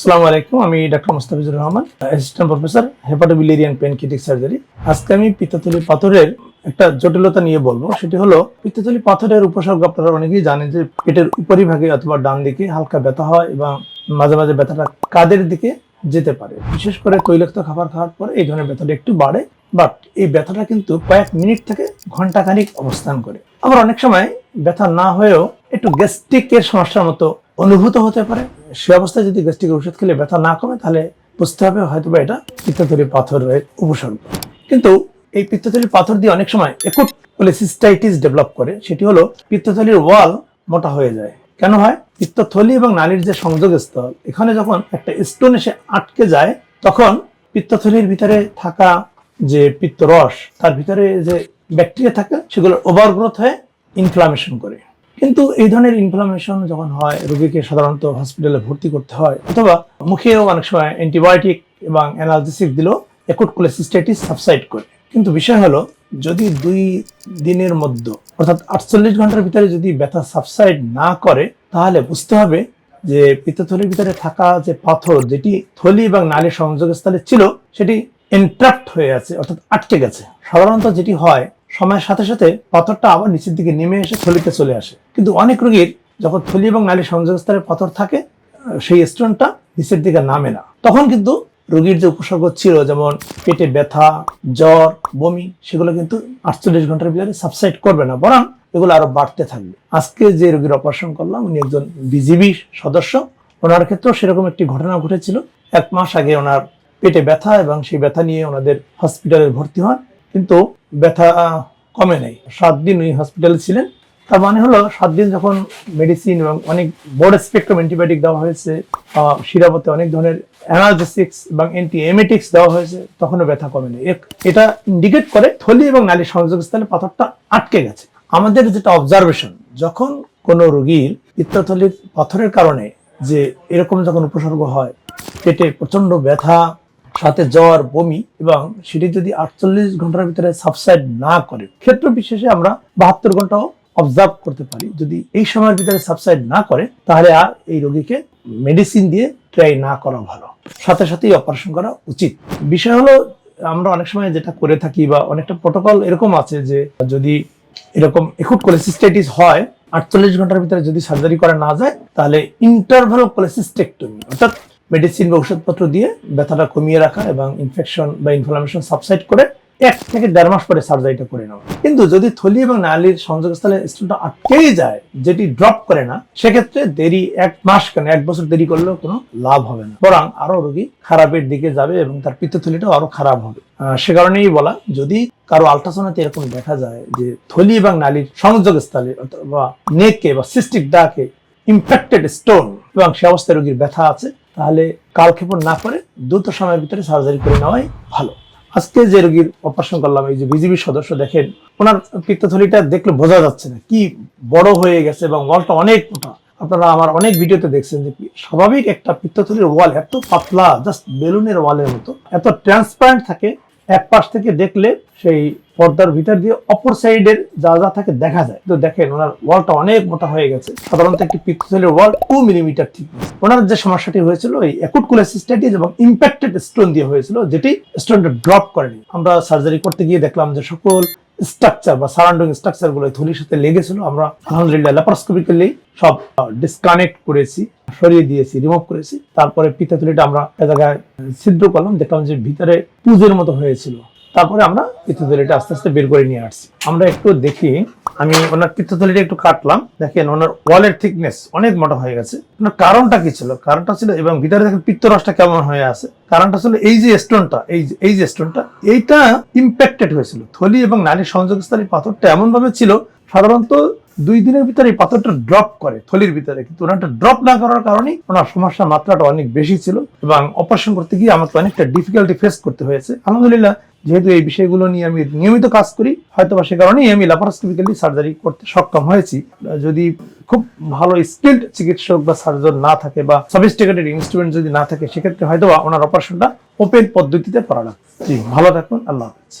আসসালামু আলাইকুম, আমি doctor Mostafizur Rahman assistant professor hepatobiliary pancreatic surgery আজকে আমি পিত্তথলি পাথরের একটা জটিলতা নিয়ে বলব, সেটি হলো পিত্তথলি পাথরের উপসর্গ আপনারা অনেকেই জানেন যে পেটের উপরিভাগে অথবা ডান দিকে হালকা ব্যথা হয় এবং মাঝে মাঝে ব্যথাটা কাদের দিকে যেতে পারে। বিশেষ করে তৈলাক্ত খাবার খাওয়ার পরে এই ধরনের ব্যথাটা একটু বাড়ে বাট এই ব্যথাটা কিন্তু কয়েক মিনিট থেকে ঘন্টাখানিক অবস্থান করে। আবার অনেক সময় ব্যথা না হয়েও একটু গ্যাস্ট্রিকের সমস্যার মতো অনুভূত হতে পারে সে অবস্থায় যদি গ্যাস্ট্রিকের ওষুধ খেলে ব্যথা না কমে, তাহলে বুঝতে হবে হয়তো বা এটা পিত্তথলি পাথরের উপসর্গ। কিন্তু এই পিত্তথলির পাথর দিয়ে অনেক সময় একুট পলিসিস্টাইটিস ডেভেলপ করে, সেটি হলো পিত্তথলির ওয়াল মোটা হয়ে যায়। কেন হয়? পিত্তথলি এবং নালীর যে সংযোগ স্থল এখানে যখন একটা স্টোন এসে আটকে যায়, তখন পিত্তথলির ভিতরে থাকা যে পিত্তরস, তার ভিতরে যে ব্যাকটেরিয়া থাকে সেগুলো ওভারগ্রোথ হয়ে ইনফ্লামেশন করে। কিন্তু এই ধরনের ইনফ্লামেশন যখন হয়, রোগীকে সাধারণত হসপিটালে ভর্তি করতে হয়, অথবা মুখেও অনেক সময় অ্যান্টিবায়োটিক এবং অ্যানালজেসিক দিলেও একুট কোলেসিস্টাইটিস সাবসাইড করে। কিন্তু বিষয় হলো, যদি দুই দিনের মধ্যে, অর্থাৎ আটচল্লিশ ঘণ্টার ভিতরে যদি ব্যথা সাবসাইড না করে, তাহলে বুঝতে হবে যে পিত্তথলির ভিতরে থাকা যে পাথর যেটি থলি এবং নালীর সংযোগস্থলে ছিল, সেটি এন্ট্রাপ্ট হয়ে আছে, অর্থাৎ আটকে গেছে। সাধারণত যেটি হয় সময়ের সাথে সাথে পাথরটা আবার নিচের দিকে নেমে এসে থলিতে চলে আসে। কিন্তু অনেক রোগীর যখন থলি এবং নালীর সংযোগস্থলে পাথর থাকে, সেই স্টোনটা নিচের দিকে নামে না। তখন কিন্তু রোগীর যে উপসর্গ ছিল, যেমন পেটে ব্যথা, জ্বর, বমি, সেগুলো কিন্তু আটচল্লিশ ঘণ্টার ভিতরে সাবসাইড করবে না, বরং এগুলো আরও বাড়তে থাকবে। আজকে যে রোগীর অপারেশন করলাম, উনি একজন বিজিবি সদস্য। ওনার ক্ষেত্রেও সেরকম একটি ঘটনা ঘটেছিল। এক মাস আগে ওনার পেটে ব্যথা এবং সেই ব্যথা নিয়ে ওনাদের হসপিটালে ভর্তি হন। কিন্তু ব্যথা কমে নেই। সাত দিন ওই হসপিটালে ছিলেন। তার মানে হলো সাত দিন যখন মেডিসিন এবং অনেক বড় স্পেকট্রাম অ্যান্টিবায়োটিক দেওয়া হয়েছে শিরাপথে অনেক ধরনের অ্যানালজেসিক্স এবং অ্যান্টি এমেটিক্স দেওয়া হয়েছে, তখনও ব্যথা কমেনি এ- এটা ইন্ডিকেট করে থলি এবং নালীর সংযোগস্থলে পাথরটা আটকে গেছে। আমাদের যেটা অবজারভেশন যখন কোনো রোগীর পিত্তথলির পাথরের কারণে যে এরকম যখন উপসর্গ হয়, পেটে প্রচণ্ড ব্যথা সাথে জ্বর বমি এবং সেটি যদি আটচল্লিশ ঘণ্টার ভিতরে সাবসাইড না করে ক্ষেত্র বিশেষে আমরা বাহাত্তর ঘন্টাও অবজার্ভ করতে পারি। যদি এই সময়ের ভিতরে সাবসাইড না করে, তাহলে আর এই রোগীকে মেডিসিন দিয়ে ট্রাই না করা ভালো। সাথে সাথেই অপারেশন করা উচিত। বিষয় হলো, আমরা অনেক সময় যেটা করে থাকি বা অনেকটা প্রোটোকল এরকম আছে যে যদি এরকম একুট কোলেসিস্টাইটিস হয়, আটচল্লিশ ঘণ্টার ভিতরে যদি সার্জারি করা না যায়, তাহলে ইন্টারভাল কোলেসিস্টেক্টমি অর্থাৎ মেডিসিন বা ওষুধপত্র দিয়ে ব্যথাটা কমিয়ে রাখা এবং ইনফেকশন বা ইনফ্লামেশন সাবসাইড করে এক থেকে দেড় মাস পরে সার্জারিটা করে নেওয়া। কিন্তু যদি থলি এবং নালীর সংযোগস্থলে স্টোনটা আটকেই যায়, যেটি ড্রপ করে না, সেক্ষেত্রে দেরি এক মাস কেন? এক বছর দেরি করলেও কোনো লাভ হবে না। বরং আরও রোগী খারাপের দিকে যাবে এবং তার পিত্তথলিটাও আরও খারাপ হবে। সে কারণেই বলা, যদি কারও আলট্রাসাউন্ডে এরকম দেখা যায় যে থলি এবং নালীর সংযোগস্থলে অথবা নেকে বা সিস্টিক ডাকে ইম্প্যাক্টেড স্টোন এবং সে অবস্থায় রোগীর ব্যথা আছে তাহলে কালক্ষেপণ না করে দ্রুত সময়ের ভিতরে সার্জারি করে নেওয়াই ভালো। আজকে যে রোগীর অপারেশন করলাম, এই যে বিজিবি সদস্য দেখেন, ওনার পিত্তথলিটা দেখলে বোঝা যাচ্ছে না কি বড় হয়ে গেছে এবং ওয়ালটা অনেক মোটা। আপনারা আমার অনেক ভিডিওতে দেখছেন যে স্বাভাবিক একটা পিত্তথলির ওয়াল এত পাতলা জাস্ট বেলুনের ওয়ালের মতো, এত ট্রান্সপারেন্ট থাকে এক পাশ থেকে দেখলে সেই পর্দার ভিতর দিয়ে অপর সাইডের যা যা থাকে দেখা যায়। তো দেখেন ওনার ওয়ালটা অনেক মোটা হয়ে গেছে। সাধারণত একটি পিক্সেলের ওয়াল টু মিলিমিটার থিকনেস ওনার যে সমস্যাটি হয়েছিল, এই অ্যাকুট কোলেসিস্টাইটিস এবং ইম্প্যাক্টেড স্টোন দিয়ে হয়েছিল, যেটি স্টোনটা ড্রপ করেনি। আমরা সার্জারি করতে গিয়ে দেখলাম যে সকল স্ট্রাকচার বা সারাউন্ডিং স্ট্রাকচারগুলো এই থলির সাথে লেগেছিল, আমরা আলহামদুলিল্লাহ ল্যাপারোস্কোপিক্যালি সব ডিসকানেক্ট করেছি, সরিয়ে দিয়েছি রিমুভ করেছি। তারপরে পিত্তথলিটা আমরা এক জায়গায় ছিদ্র করলাম, দেখলাম যে ভিতরে পুজের মতো হয়েছিল। তারপরে আমরা পিত্তথলিটা আস্তে আস্তে বের করে নিয়ে আসছি। আমরা একটু দেখি আমি ওনার পিত্তথলিটা একটু কাটলাম। দেখেন ওনার ওয়ালের থিকনেস অনেক মোটা হয়ে গেছে। ওনার কারণটা কি ছিল? কারণটা ছিল, এবং ভিতরে দেখেন পিত্তরসটা কেমন হয়ে আছে? কারণটা ছিল এই যে স্টোনটা এই যে এই যে স্টোনটা এইটা ইম্প্যাক্টেড হয়েছিল। থলি এবং নারীর সংযোগস্থলী পাথরটা এমন ভাবে ছিল, সাধারণত দুই দিনের ভিতরে এই পাথরটা ড্রপ করে থলির ভিতরে। কিন্তু ওনারটা ড্রপ না করার কারণেই ওনার সমস্যার মাত্রাটা অনেক বেশি ছিল, এবং অপারেশন করতে গিয়ে আমাকে অনেকটা ডিফিকাল্টি ফেস করতে হয়েছে। আলহামদুলিল্লাহ যেহেতু এই বিষয়গুলো নিয়ে আমি নিয়মিত কাজ করি হয়তো বা সে কারণেই আমি ল্যাপারোস্কোপিক্যালি সার্জারি করতে সক্ষম হয়েছি। যদি খুব ভালো স্কিল্ড চিকিৎসক বা সার্জন না থাকে বা সফিস্টিকেটেড ইনস্ট্রুমেন্ট যদি না থাকে, সেক্ষেত্রে হয়তো ওনার অপারেশনটা ওপেন পদ্ধতিতে করা লাগবে। জি, ভালো থাকুন, আল্লাহ হাফেজ।